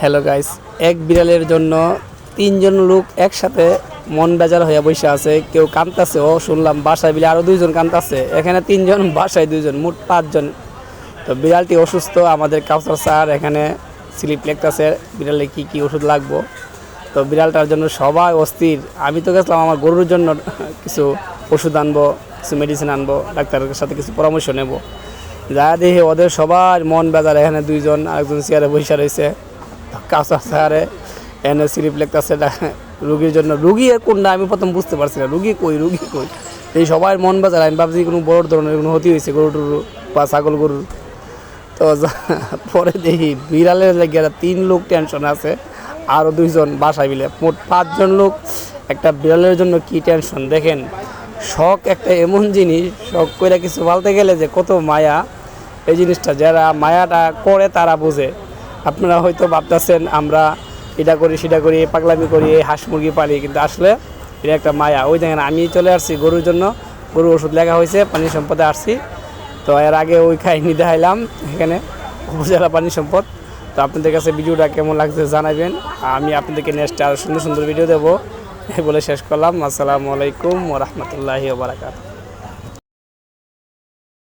Hello guys এক বিড়ালের জন্য তিনজন লোক একসাথে মন বেজার হয়ে বসে আছে। কেউ কান্তাছে ও শুনলাম বাসায় বিলে আরও দুইজন কান্তাছে এখানে তিনজন, বাসায় দুইজন, মোট পাঁচজন। তো বিড়ালটি অসুস্থ, আমাদের কাউসার স্যার এখানে স্লিপ লেখতেছে বিড়ালে কি কি ওষুধ লাগবো? তো বিড়ালটার জন্য সবাই অস্থির। আমি তো গেছিলাম আমার গরুর জন্য কিছু ওষুধ আনব, কিছু মেডিসিন আনব, ডাক্তারের সাথে কিছু পরামর্শ নেব। যা দেখে ওদের সবার মন বেজার। এখানে দুইজন, আরেকজন চেয়ারে বসে রয়েছে। কাঁচা চেয়ারে এনে লেখতেছে রুগীর জন্য। রুগী এর কোনটা আমি প্রথম বুঝতে পারছি না, রুগী কই রুগী কই? এই সবার মন বেজার, আমি ভাবছি কোনো বড় ধরনের কোনো ক্ষতি হয়েছে, গরু টরু বা ছাগল গরুর। তো পরে দেখি বিড়ালের লেগে তিন লোক টেনশন আছে আরও দুইজন বাসায় মিলে। মোট পাঁচজন লোক একটা বিড়ালের জন্য কি টেনশন দেখেন, শখ একটা এমন জিনিস, শখ করে কিছু বলতে গেলে যে কত মায়া। এই জিনিসটা, যারা মায়াটা করে তারা বোঝে। আপনারা হয়তো ভাবতেছেন, আমরা এটা করি, সেটা করি, পাগলামি করি, হাঁস মুরগি পালি, কিন্তু আসলে এটা একটা মায়া। ওই দেখেন, আমি চলে আসছি গরুর জন্য, গরুর ওষুধ লেখা হয়েছে, পানি সম্পদে আসছি। তো এর আগে ওই খাইনি দেখাইলাম, এখানে উপজেলা পানি সম্পদ। তো আপনাদের কাছে ভিডিওটা কেমন লাগছে জানাবেন। আমি আপনাদেরকে নেক্সট আরও সুন্দর সুন্দর ভিডিও দেবো। বলে শেষ করলাম। আসসালামু আলাইকুম ও রহমতুল্লাহি বারাকাত